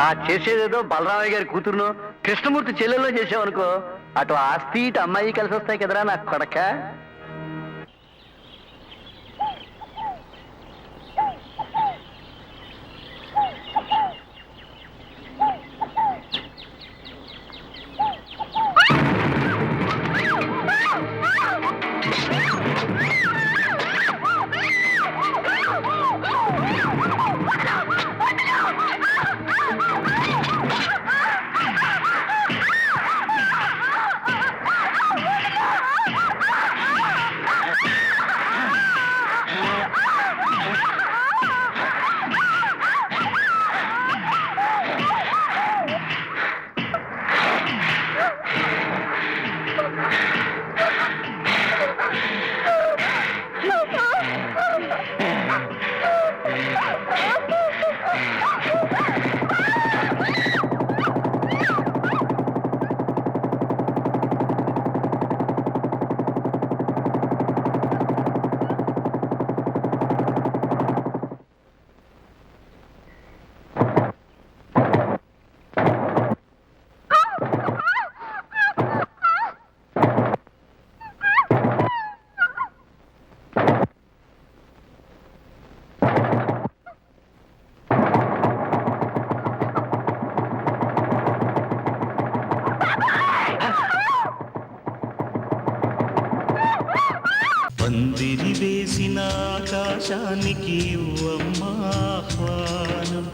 ఆ చేసేదేదో బలరామయ్య గారి కూతురును కృష్ణమూర్తి చెల్లెల్లో చేసావనుకో అటు ఆస్తి ఇటు అమ్మాయి కలిసి వస్తాయి కదరా నా కొడక. పందిరి వేసిన ఆకాశానికి ఆహ్వానం.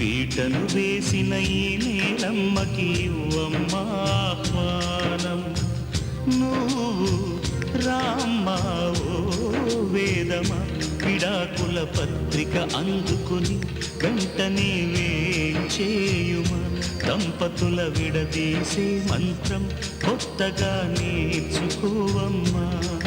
పీటను వేసిన ఈ నేలమ్మకి ఆహ్వానం. నువ్వు రామ్మా ఓ వేదమా విడాకుల పత్రిక అందుకుని వెంటనే వేంచేయుమా దంపతుల విడదీసే మంత్రం కొత్తగా నేర్చుకోవమ్మా.